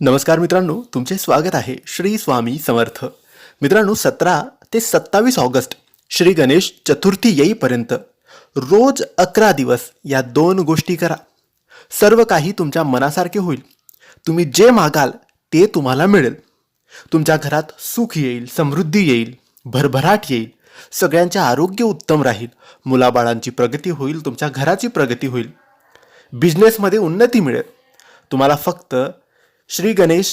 नमस्कार मित्रांनो तुमचे स्वागत आहे श्री स्वामी समर्थ. मित्रांनो सतरा ते सत्तावीस ऑगस्ट श्री गणेश चतुर्थी येईपर्यंत रोज अकरा दिवस या दोन गोष्टी करा. सर्व काही तुमच्या मनासारखे होईल. तुम्ही जे मागाल ते तुम्हाला मिळेल. तुमच्या घरात सुख येईल समृद्धी येईल भरभराट येईल सगळ्यांचे आरोग्य उत्तम राहील मुलाबाळांची प्रगती होईल तुमच्या घराची प्रगती होईल. बिझनेसमध्ये उन्नती मिळेल. तुम्हाला फक्त श्री गणेश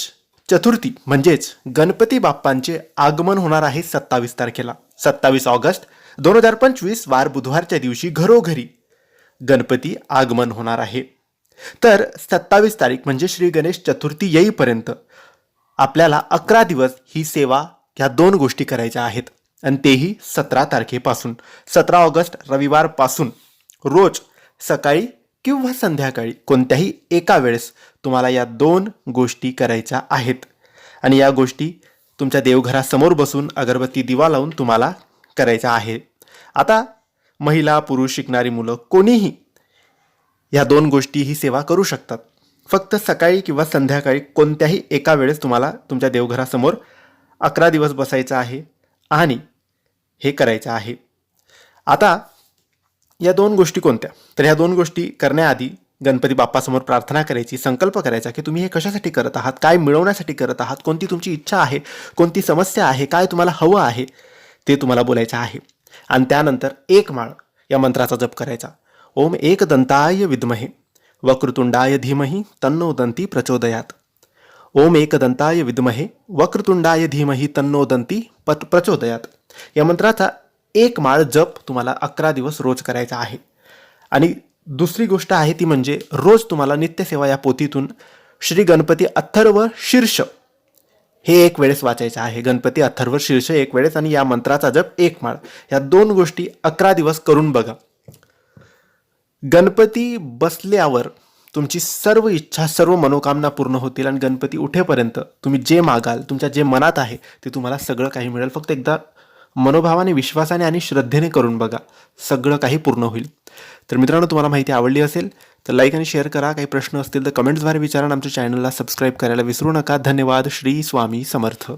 चतुर्थी म्हणजेच गणपती बाप्पांचे आगमन होणार आहे सत्तावीस तारखेला. सत्तावीस ऑगस्ट दोन हजार पंचवीस वार बुधवारच्या दिवशी घरोघरी गणपती आगमन होणार आहे. तर सत्तावीस तारीख म्हणजे श्री गणेश चतुर्थी येईपर्यंत आपल्याला अकरा दिवस ही सेवा ह्या दोन गोष्टी करायच्या आहेत. आणि तेही सतरा तारखेपासून. सतरा ऑगस्ट रविवारपासून. रोज सकाळी किंवा संध्याकाळी कोणत्याही एका वेळेस तुम्हाला या दोन गोष्टी करायच्या आहेत. आणि या गोष्टी तुमच्या देवघरासमोर बसून अगरबत्ती दिवा लावून तुम्हाला करायच्या आहे आता महिला पुरुष शिकणारी मुलं कोणीही या दोन गोष्टी ही सेवा करू शकतात. फक्त सकाळी किंवा संध्याकाळी कोणत्याही एका वेळेस तुम्हाला तुमच्या देवघरासमोर अकरा दिवस बसायचं आहे आणि हे करायचं आहे. आता या दोन गोष्टी कोणत्या? तर ह्या दोन गोष्टी करण्याआधी गणपती बाप्पासमोर प्रार्थना करायची संकल्प करायचा की तुम्ही हे कशासाठी करत आहात काय मिळवण्यासाठी करत आहात कोणती तुमची इच्छा आहे कोणती समस्या आहे काय तुम्हाला हवं आहे ते तुम्हाला बोलायचं आहे. आणि त्यानंतर एक माळ या मंत्राचा जप करायचा. ओम एक दंताय विद्महे वक्रतुंडाय धीमही तन्नो दंती प्रचोदयात. ओम एकदंताय विद्महे वक्रतुंडाय धीमही तन्नो दंती पत प्रचोदयात. या मंत्राचा एक माळ जप तुम्हाला अकरा दिवस रोज करायचा आहे. आणि दुसरी गोष्ट आहे ती म्हणजे रोज तुम्हाला नित्यसेवा या पोथीतून श्री गणपती अथर्व शीर्ष हे एक वेळेस वाचायचं आहे. गणपती अथर्व शीर्ष एक वेळेस आणि या मंत्राचा जप एक माळ. या दोन गोष्टी अकरा दिवस करून बघा. गणपती बसल्यावर तुमची सर्व इच्छा सर्व मनोकामना पूर्ण होतील आणि गणपती उठेपर्यंत तुम्ही जे मागाल तुमच्या जे मनात आहे ते तुम्हाला सगळं काही मिळेल. फक्त एकदा मनोभावाने विश्वासाने आणि श्रद्धेने करून बघा. सगळं काही पूर्ण होईल. तर मित्रांनो तुम्हाला माहिती आवडली असेल तर लाईक आणि शेअर करा. काही प्रश्न असतील तर कमेंट्सद्वारे विचारा आमच्या चॅनलला सबस्क्राईब करायला विसरू नका. धन्यवाद. श्री स्वामी समर्थ.